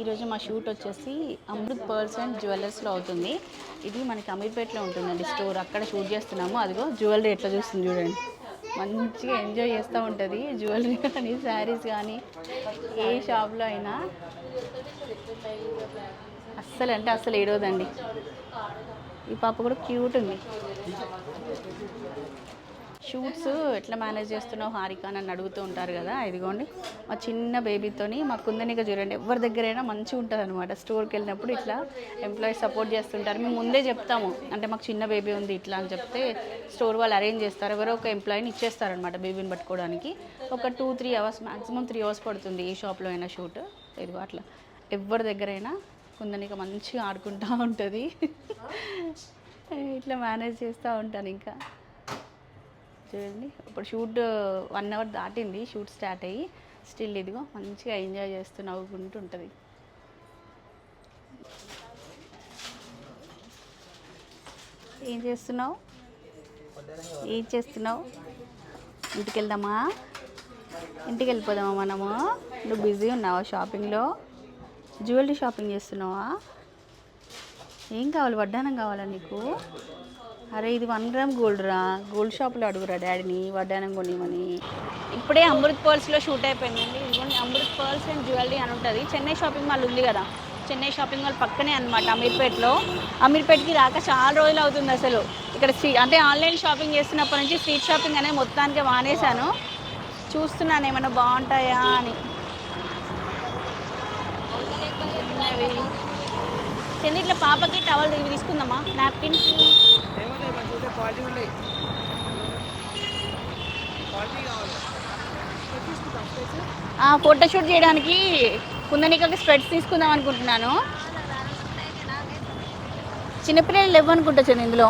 ఈరోజు మా షూట్ వచ్చేసి అమృత్ పర్ల్స్ అండ్ జ్యువెలర్స్లో అవుతుంది. ఇది మనకి అమీర్పేటలో ఉంటుందండి స్టోర్. అక్కడ షూట్ చేస్తున్నాము. అదిగో జ్యువెలరీ ఎట్లా చూస్తుంది చూడండి. మంచిగా ఎంజాయ్ చేస్తూ ఉంటుంది జ్యువెలరీ కానీ శారీస్ కానీ ఏ షాప్లో అయినా. అస్సలు అంటే అస్సలు ఏడవదండి. ఈ పాప కూడా క్యూట్ ఉంది. షూట్స్ ఎట్లా మేనేజ్ చేస్తున్నావు? హారిక అని నన్ను అడుగుతూ ఉంటారు కదా ఇదిగోండి. మా చిన్న బేబీతోని మా కుందనిక చూడండి ఎవరి దగ్గరైనా మంచిగా ఉంటుంది అనమాట స్టోర్కి వెళ్ళినప్పుడు ఇట్లా ఎంప్లాయీస్ సపోర్ట్ చేస్తుంటారు. మేము ముందే చెప్తాము. అంటే మాకు చిన్న బేబీ ఉంది ఇట్లా అని చెప్తే స్టోర్ వాళ్ళు అరేంజ్ చేస్తారు. ఎవరో ఒక ఎంప్లాయీని ఇచ్చేస్తారనమాట బేబీని పట్టుకోవడానికి. ఒక two three hours maximum three hours పడుతుంది ఏ షాప్లో అయినా షూట్ ఇదిగో అట్లా. ఎవరి దగ్గరైనా కుందనిక మంచిగా ఆడుకుంటూ ఉంటుంది. ఇట్లా మేనేజ్ చేస్తూ ఉంటాను ఇంకా. చూడండి. ఇప్పుడు షూట్ వన్ అవర్ దాటింది. షూట్ స్టార్ట్ అయ్యి స్టిల్ ఇదిగో మంచిగా ఎంజాయ్ చేస్తూ నవ్వుకుంటూ ఉంటుంది ఏం చేస్తున్నావు? ఏం చేస్తున్నావు? ఇంటికి వెళ్దామా ఇంటికి వెళ్ళిపోదామా మనము? నువ్వు బిజీ ఉన్నావా షాపింగ్లో? జ్యువెలరీ షాపింగ్ చేస్తున్నావా? ఏం కావాలి? వడ్డానం కావాలా నీకు? అరే ఇది వన్ గ్రామ్ గోల్డ్ రా. గోల్డ్ షాప్లో అడుగురా డాడీని వడ్డానం కొనిమని ఇప్పుడే అమృత్ పర్ల్స్లో షూట్ అయిపోయిందండి. ఇదిగోండి అమృత్ పర్ల్స్ అండ్ జ్యువెలరీ అని ఉంటుంది. చెన్నై షాపింగ్ మాల్ ఉంది కదా. చెన్నై షాపింగ్ మాల్ పక్కనే అనమాట అమీర్పేట్లో. అమీర్పేట్కి రాక చాలా రోజులు అవుతుంది అసలు. ఇక్కడ స్ట్రీ అంటే ఆన్లైన్ షాపింగ్ చేస్తున్నప్పటి నుంచి స్ట్రీట్ షాపింగ్ అనేది మొత్తానికి మానేశాను. చూస్తున్నాను ఏమైనా బాగుంటాయా అని. చెంది ఇట్లా పాపకి టవల్ తీసుకుందామా? నాప్కిన్ క్వాలిటీ ఉన్నాయి క్వాలిటీ కావాలి. తీసుకుంటాం స్పెట్స్ ఫోటో షూట్ చేయడానికి కుందనికకి స్ప్రెడ్స్ తీసుకుందాం అనుకుంటున్నాను. చిన్నపిల్లలు లేవు అనుకుంటా చంది ఇందులో.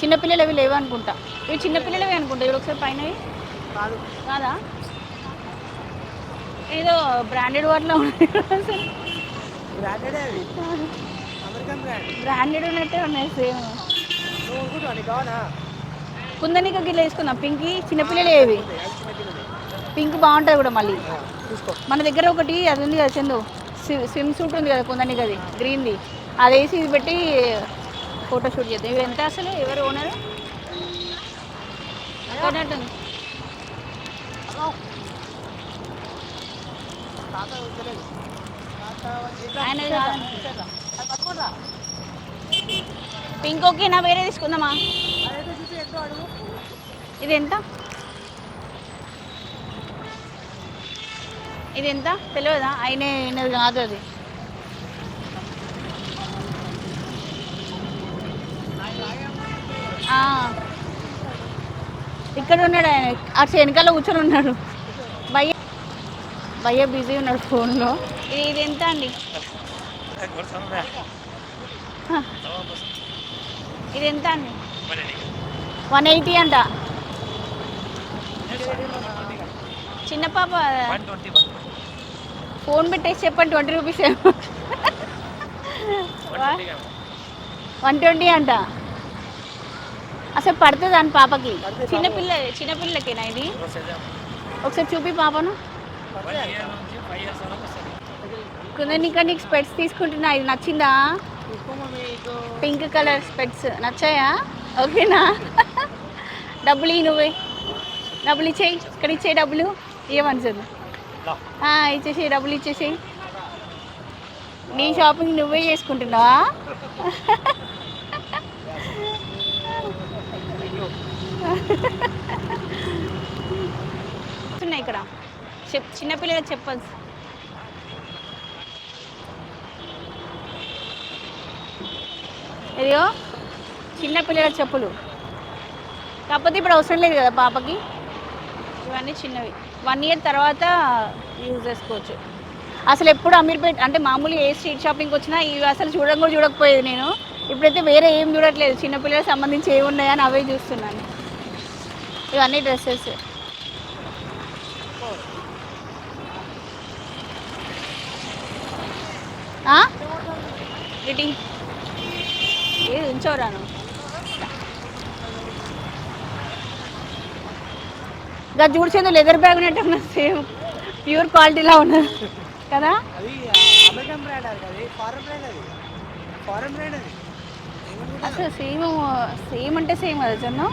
చిన్నపిల్లలు అవి లేవు అనుకుంటా. ఇవి చిన్నపిల్లలవి అనుకుంటా. ఇవి ఒకసారి పైన కాదు. కాదా? ఏదో బ్రాండెడ్ వాటిలో ఉన్నాయి బ్రాండెడ్ బ్రాండెడ్ ఉన్నట్టే ఉన్నాయి సేమ్. కుందనికకి ఇట్లా తీసుకుందాం పింకి చిన్నపిల్లలు ఏవి పింక్ బాగుంటుంది కూడా మళ్ళీ. తీసుకో. మన దగ్గర ఒకటి అది ఉంది కదా చందు. స్వి- స్విమ్ సూట్ ఉంది కదా కొందని అది గ్రీన్ది. అది వేసి ఇది పెట్టి ఫోటో షూట్ చేద్దాం. ఇవి ఎంత అసలు? ఎవరు ఓనర్? ఆయన పింక్ ఓకేనా వేరే తీసుకుందామా? ఇది ఎంత? ఇది ఎంత? తెలియదా? ఆయన అయినది కాదు అది. ఆ. ఇక్కడ ఉన్నాడు ఆయన. అటు వెనకాల కూర్చొని ఉన్నాడు. భయ్య భయ్య బిజీ ఉన్నాడు ఫోన్లో. ఇది ఇది ఎంత అండి. ఇది ఎంత అండి వన్ ఎయిటీ అంట. చిన్న పాప ఫోన్ పెట్టేసి చెప్పండి ట్వంటీ రూపీస్ వన్ ట్వంటీ అంట. అసలు పడుతుంది అని పాపకి? చిన్నపిల్ల చిన్నపిల్లకేనా ఇది? ఒకసారి చూపి పాపను. కుందని ఇక్కడ నీకు స్పెట్స్ తీసుకుంటున్నా ఇది నచ్చిందా? పింక్ కలర్ స్పెట్స్ నచ్చాయా? ఓకేనా? డబ్బులు ఇవి నువ్వే. డబ్బులు ఇచ్చేయి. ఇక్కడ ఇచ్చే డబ్బులు. ఇవ్వమనిసదు ఇచ్చేసి డబ్బులు ఇచ్చేసేయి. నీ షాపింగ్ నువ్వే చేసుకుంటున్నావా? ఉన్నాయి ఇక్కడ. చెప్ చిన్నపిల్లలకు చెప్పదు ఇదిగో చిన్నపిల్లల చెప్పులు. కాకపోతే ఇప్పుడు అవసరం లేదు కదా పాపకి? ఇవన్నీ చిన్నవి. వన్ ఇయర్ తర్వాత యూజ్ చేసుకోవచ్చు. అసలు ఎప్పుడు అమీర్పేట్ అంటే మామూలుగా ఏ స్ట్రీట్ షాపింగ్కి వచ్చినా ఇవి అసలు చూడడం కూడా చూడకపోయేది నేను. ఇప్పుడైతే వేరే ఏం చూడట్లేదు. చిన్నపిల్లలకు సంబంధించి ఏమి ఉన్నాయని అవే చూస్తున్నాను. ఇవన్నీ డ్రెస్సెస్ ఇటీ ఏది ఉంచోరాను. ఇంకా చూడ్చేందు లెదర్ బ్యాగ్ ఉన్నట్టు సేమ్ ప్యూర్ క్వాలిటీలా ఉన్నది. కదా? అసలు సేమ్ సేమ్ అంటే సేమ్ కదా చందు?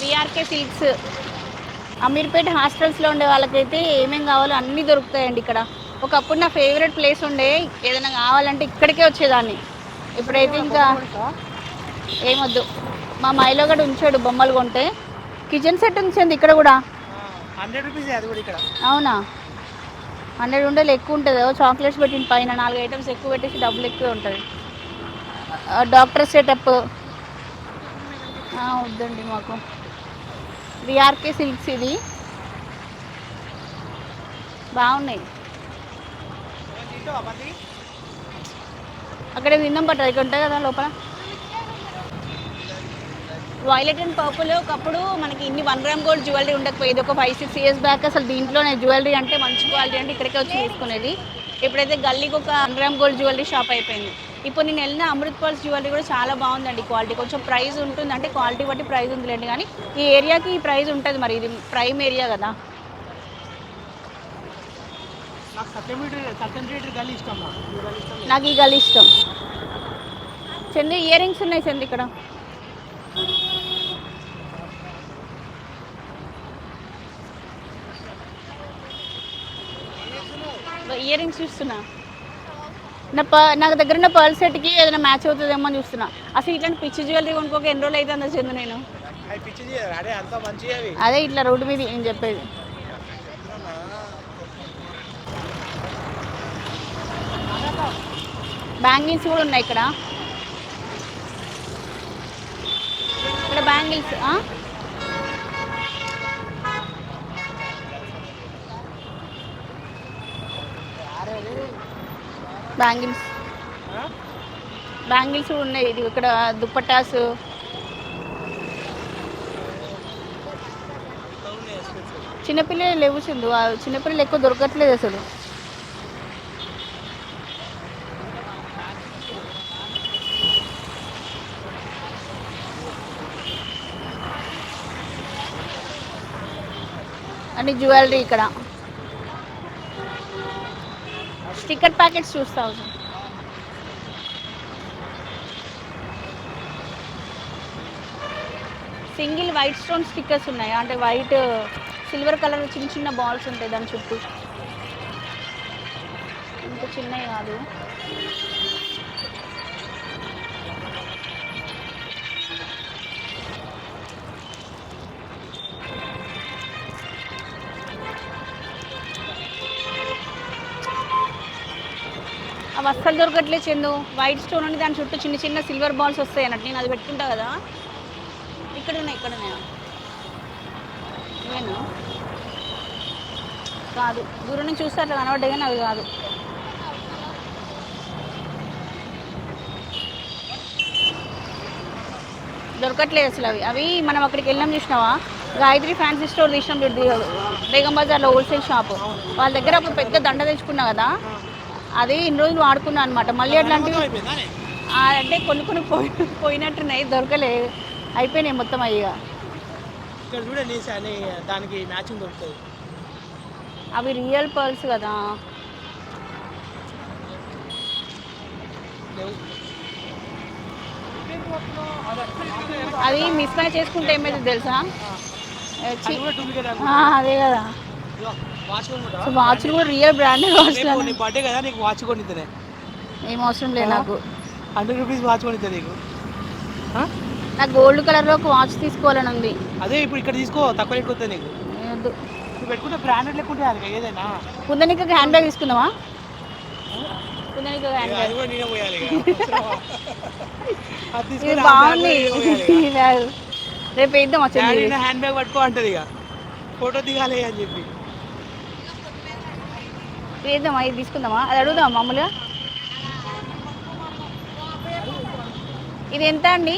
విఆర్కే సిల్క్స్ అమీర్పేట హాస్టల్స్లో ఉండే వాళ్ళకైతే ఏమేం కావాలో అన్నీ దొరుకుతాయండి ఇక్కడ. ఒకప్పుడు నా ఫేవరెట్ ప్లేస్ ఉండే ఏదైనా కావాలంటే ఇక్కడికే వచ్చేదాన్ని. ఇప్పుడైతే ఇంకా ఏమొద్దు. మా మైలో కూడా ఉంచాడు బొమ్మలు కొంటే. కిచెన్ సెట్ ఉంచండి ఇక్కడ కూడా. హండ్రెడ్ రూపీస్ అది కూడా ఇక్కడ. అవునా? హండ్రెడ్ ఉండేది ఎక్కువ ఉంటుంది. చాక్లెట్స్ పెట్టిన పైన నాలుగు ఐటమ్స్ ఎక్కువ పెట్టేసి డబ్బులు ఎక్కువ ఉంటుంది. డాక్టర్ సెటప్ వద్దండి మాకు. విఆర్కే సిల్క్స్ ఇది. బాగున్నాయి. అక్కడ విందాం పట్టు ఇక్కడ ఉంటాయి కదా లోపల. వైలెట్ అండ్ పర్పుల్ ఒకప్పుడు మనకి ఇన్ని వన్ గ్రామ్ గోల్డ్ జ్యువెలరీ ఉండకపోయేది. ఒక ఫైవ్ సిక్స్ ఇయర్స్ బ్యాక్ అసలు దీంట్లోనే జ్యువెలరీ అంటే మంచి క్వాలిటీ అంటే ఇక్కడికే వచ్చి తీసుకునేది. ఇప్పుడైతే గల్లీకి ఒక one gram gold jewellery shop అయిపోయింది. ఇప్పుడు నేను వెళ్ళిన అమృత్ పాల్స్ జ్యువెలరీ కూడా చాలా బాగుందండి క్వాలిటీ కొంచెం ప్రైస్ ఉంటుంది అంటే క్వాలిటీ బట్టి ప్రైస్ ఉందిలేండి. కానీ ఈ ఏరియాకి ఈ ప్రైస్ ఉంటుంది మరి. ఇది ప్రైమ్ ఏరియా కదా. నాకు ఈ గల్లీ ఇష్టం. చందు ఇయర్ రింగ్స్ ఉన్నాయి చందు ఇక్కడ. ఇయర్ రింగ్స్ చూస్తున్నా. నా ప నాకు దగ్గర ఉన్న పర్ల్ సెట్కి ఏదైనా మ్యాచ్ అవుతుందేమో అని చూస్తున్నా. అసలు ఇట్లాంటి పిచ్చి జ్యువెలరీ కొనుక్కోక ఎన్ని రోజులు అయితే చందు నేను? అదే ఇట్లా రోడ్డు మీద నేను చెప్పేది. బ్యాంగిల్స్ కూడా ఉన్నాయి ఇక్కడ. ఇక్కడ బ్యాంగిల్స్ బ్యాంగిల్స్. బ్యాంగిల్స్ కూడా ఉన్నాయి. ఇది ఇక్కడ దుప్పటాస్. చిన్నపిల్లలు లేవు చిందు చిన్నపిల్లలు ఎక్కువ దొరకట్లేదు అసలు. అన్ని జ్యువెలరీ ఇక్కడ. స్టిక్కర్ ప్యాకెట్స్ చూస్తావు. సింగిల్ వైట్ స్టోన్ స్టిక్కర్స్ ఉన్నాయి. అంటే వైట్ సిల్వర్ కలర్ చిన్న చిన్న బాల్స్ ఉంటాయి దాని చుట్టూ. ఇంత చిన్నవి కాదు. అస్సలు దొరకట్లేదు చెందు. వైట్ స్టోన్ అని దాని చుట్టూ చిన్న చిన్న సిల్వర్ బాల్స్ వస్తాయి అన్నట్టు. నేను అది పెట్టుకుంటా కదా. ఇక్కడ ఉన్నాయి ఇక్కడ ఉన్నాయి కాదు. దూరం నుంచి చూస్తే అట్లా కనబడ్డాయి కానీ అవి కాదు. దొరకట్లేదు అసలు అవి. అవి మనం అక్కడికి వెళ్ళాం చూసినావా? గాయత్రి ఫ్యాన్సీ స్టోర్ తీసినాం బేగం బజార్లో హోల్సేల్ షాప్ వాళ్ళ దగ్గర అప్పుడు పెద్ద దండ తెచ్చుకున్నా కదా. అది ఇన్ని రోజులు వాడుకున్నా అనమాట మళ్ళీ అట్లాంటివి అంటే కొన్ని కొన్ని పోయి పోయినట్టున్నాయి దొరకలేదు అయిపోయినాయి మొత్తం అయ్యిగా ఇక్కడ చూడండి అని దానికి మ్యాచింగ్ దొరుకుతుంది. అవి రియల్ పర్ల్స్ కదా. అది మిస్ మ్యాచ్ చేసుకుంటే ఏమైంది తెలుసా. అది కదా? సో వాచ్లు కూడా రియల్ బ్రాండెడ్ వాచ్లు బర్త్డే కదా నీకు వాచ్ కొనిద్దనే ఏం అవసరం లేదు నాకు. హండ్రెడ్ రూపీస్ వాచ్ కొనిద్దా నీకు? నాకు గోల్డ్ కలర్లో ఒక వాచ్ తీసుకోవాలని ఉంది. అదే ఇప్పుడు ఇక్కడ తీసుకో తక్కువ రేట్ నీకు. పెట్టుకుంటే బ్రాండెడ్ లెక్క ఉంటుంది ఏదైనా. కుందనికి హ్యాండ్ బ్యాగ్ తీసుకుందామా? ఇక. బాగుంది. ఇక. రేపు వేద్దాం హ్యాండ్ బ్యాగ్ పట్టుకో అంటది ఇక. ఫోటో దిగాలి అని చెప్పి. ఏదమ్మా ఇది తీసుకుందామా? అది అడుగుదాం మామూలుగా? ఇది ఎంత అండి?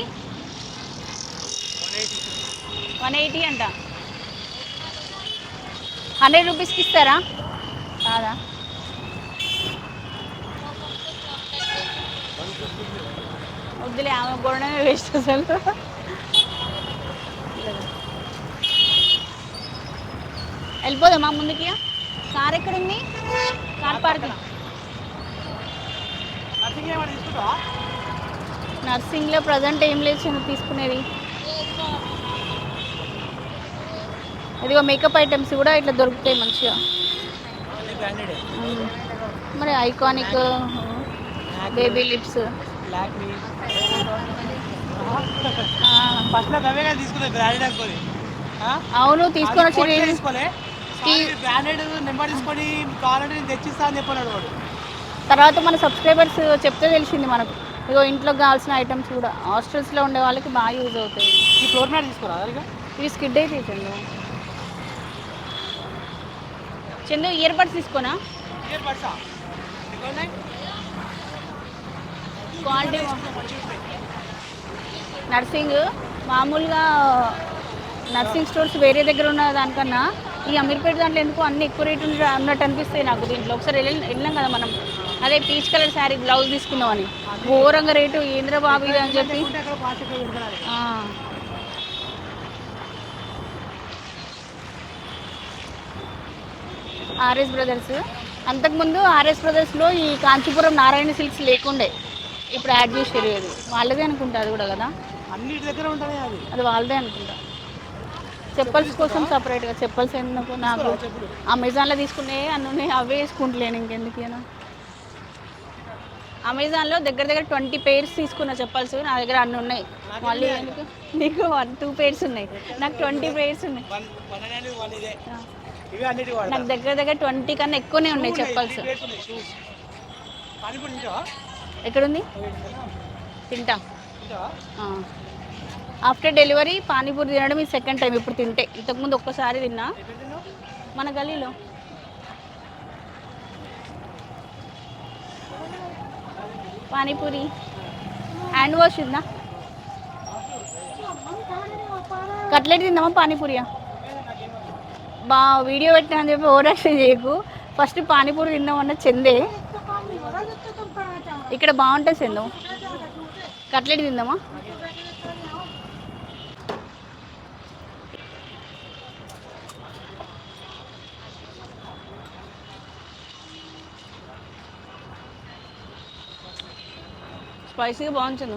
వన్ ఎయిటీ అంట. హండ్రెడ్ రూపీస్కి ఇస్తారా? కాదా? వద్దులే ఆమె కొనడమే వేస్ట్ అసలు. వెళ్ళిపోదామా ముందుకి? కార్ ఎక్కడుంది కార్ పార్కింగ్ నర్సింగ్లో ప్రజెంట్ ఏం లేదు చిన్న తీసుకునేది. ఇదిగో మేకప్ ఐటమ్స్ కూడా ఇట్లా దొరుకుతాయి మంచిగా. మరి ఐకానిక్ బేబీ లిప్స్? అవును తీసుకొని వచ్చి బ్రాండెడ్ నెంబర్ తీసుకొని కావాలంటే తెచ్చిస్తా అని వాడు. తర్వాత మన సబ్స్క్రైబర్స్ చెప్తే తెలిసింది మనకు. ఇగో ఇంట్లోకి కావాల్సిన ఐటమ్స్ కూడా. హాస్టల్స్లో ఉండే వాళ్ళకి బాగా యూజ్ అవుతాయి. ఈ ఫ్లోర్ మ్యాట్ తీసుకోరా ఇవి స్కిడ్ అయితే చందు చందు ఇయర్ బడ్స్ తీసుకోనా? ఇయర్ బడ్సా క్వాలిటీ నర్సింగ్ మామూలుగా నర్సింగ్ స్టోర్స్ వేరే దగ్గర ఉన్న దానికన్నా ఈ అమీర్పేట దాంట్లో ఎందుకు అన్ని ఎక్కువ రేట్ అన్నట్టు అనిపిస్తాయి నాకు దీంట్లో. ఒకసారి వెళ్ళి వెళ్ళాం కదా మనం. అదే పీచ్ కలర్ శారీ బ్లౌజ్ తీసుకుందామని. ఘోరంగా రేటు. ఏంద్ర బాబు ఇది అని చెప్పి. RS brothers. అంతకుముందు ఆర్ఎస్ బ్రదర్స్లో ఈ కాంచీపురం నారాయణ సిల్క్స్ లేకుండే. ఇప్పుడు యాడ్ చేసారు అది వాళ్ళదే అనుకుంటా అది కూడా కదా? అన్నిటి దగ్గర అది వాళ్ళదే అనుకుంటా. చెప్పల్స్ కోసం సపరేట్గా చెప్పల్స్ ఎందుకు నాకు? అమెజాన్లో తీసుకునే అన్నీ ఉన్నాయి అవే వేసుకుంటలేను ఇంకెందుకు ఇక అమెజాన్లో దగ్గర దగ్గర ట్వంటీ పేర్స్ తీసుకున్న చెప్పల్స్ నా దగ్గర అన్నీ ఉన్నాయి. మళ్ళీ ఎందుకు? నీకు వన్ టూ పేర్స్ ఉన్నాయి. నాకు ట్వంటీ పేర్స్ ఉన్నాయి. నాకు దగ్గర దగ్గర ట్వంటీ కన్నా ఎక్కువనే ఉన్నాయి చెప్పల్స్. ఎక్కడుంది? తింటా. ఆఫ్టర్ డెలివరీ పానీపూరి తినడం ఇది సెకండ్ టైం. ఇప్పుడు తింటే. ఇంతకుముందు ఒక్కసారి తిన్నా. మన గలీలో పానీపూరి. హ్యాండ్ వాష్ ఉందా కట్లెట్ తిందామా పానీపూరియా? బా వీడియో పెట్టినా అని చెప్పి ఓవరాక్షన్ చేయకు. ఫస్ట్ పానీపూరి తిందామన్న చెందే. ఇక్కడ బాగుంటుంది చెందు. కట్లెట్ తిందామా? స్పైసీగా బాగుంటుంది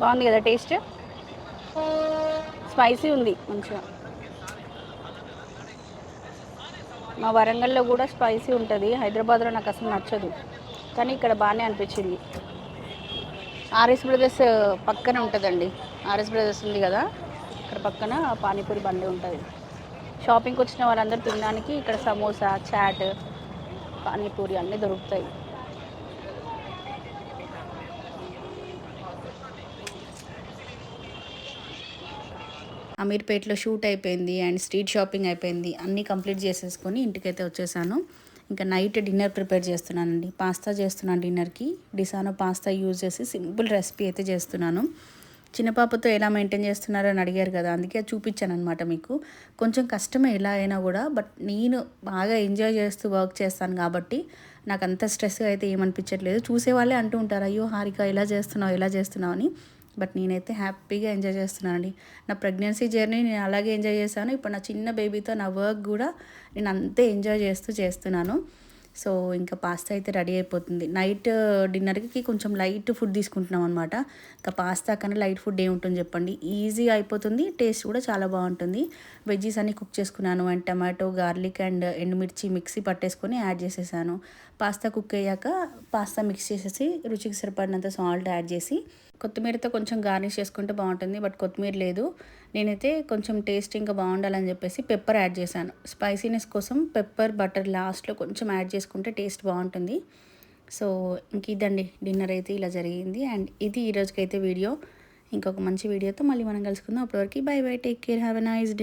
బాగుంది కదా టేస్ట్? స్పైసీ ఉంది మంచిగా. మా వరంగల్లో కూడా స్పైసీ ఉంటుంది. హైదరాబాద్లో నాకు అసలు నచ్చదు. కానీ ఇక్కడ బాగానే అనిపించింది. ఆర్ఎస్ బ్రదర్స్ పక్కన ఉంటుందండి. ఆర్ఎస్ బ్రదర్స్ ఉంది కదా? ఇక్కడ పక్కన పానీపూరి బండి ఉంటుంది. షాపింగ్కి వచ్చిన వాళ్ళందరూ తినడానికి ఇక్కడ సమోసా చాట్ పానీపూరి అన్నీ దొరుకుతాయి. అమీర్పేట్లో షూట్ అయిపోయింది అండ్ స్ట్రీట్ షాపింగ్ అయిపోయింది. అన్నీ కంప్లీట్ చేసేసుకొని ఇంటికైతే వచ్చేసాను. ఇంకా నైట్ డిన్నర్ ప్రిపేర్ చేస్తున్నానండి. పాస్తా చేస్తున్నాను డిన్నర్కి. డిసానో పాస్తా యూజ్ చేసి సింపుల్ రెసిపీ అయితే చేస్తున్నాను. చిన్న పాపతో ఎలా మెయింటైన్ చేస్తున్నారో అని అడిగారు కదా అందుకే చూపించాను అనమాట మీకు. కొంచెం కష్టమే ఎలా అయినా కూడా బట్ నేను బాగా ఎంజాయ్ చేస్తూ వర్క్ చేస్తాను కాబట్టి నాకు అంత స్ట్రెస్గా అయితే ఏమనిపించట్లేదు. చూసేవాళ్ళే అంటూ ఉంటారు అయ్యో హారిక ఎలా చేస్తున్నావు ఎలా చేస్తున్నావు అని. బట్ నేనైతే హ్యాపీగా ఎంజాయ్ చేస్తున్నానండి. నా ప్రెగ్నెన్సీ జర్నీ నేను అలాగే ఎంజాయ్ చేశాను. ఇప్పుడు నా చిన్న బేబీతో నా వర్క్ కూడా నేను అంతే ఎంజాయ్ చేస్తూ చేస్తున్నాను. సో ఇంకా పాస్తా అయితే రెడీ అయిపోతుంది. నైట్ డిన్నర్కి కొంచెం లైట్ ఫుడ్ తీసుకుంటున్నాం అనమాట ఇంకా పాస్తా కన్నా లైట్ ఫుడ్ ఏముంటుంది చెప్పండి. ఈజీగా అయిపోతుంది. టేస్ట్ కూడా చాలా బాగుంటుంది. వెజ్జీస్ అన్ని కుక్ చేసుకున్నాను. అండ్ టమాటో గార్లిక్ అండ్ ఎండుమిర్చి మిక్సీ పట్టేసుకొని యాడ్ చేసేసాను. పాస్తా కుక్ అయ్యాక పాస్తా మిక్స్ చేసేసి రుచికి సరిపడినంత సాల్ట్ యాడ్ చేసి కొత్తిమీరతో కొంచెం గార్నిష్ చేసుకుంటే బాగుంటుంది బట్ కొత్తిమీర లేదు. నేనైతే కొంచెం టేస్ట్ ఇంకా బాగుండాలని చెప్పేసి పెప్పర్ యాడ్ చేశాను. స్పైసీనెస్ కోసం పెప్పర్ బటర్ లాస్ట్లో కొంచెం యాడ్ చేసుకుంటే టేస్ట్ బాగుంటుంది. సో ఇంక ఇదండి. డిన్నర్ అయితే ఇలా జరిగింది. అండ్ ఇది ఈ రోజుకైతే వీడియో. ఇంకొక మంచి వీడియోతో మళ్ళీ మనం కలుసుకుందాం. అప్పటివరకు bye bye. Take care. Have a nice day.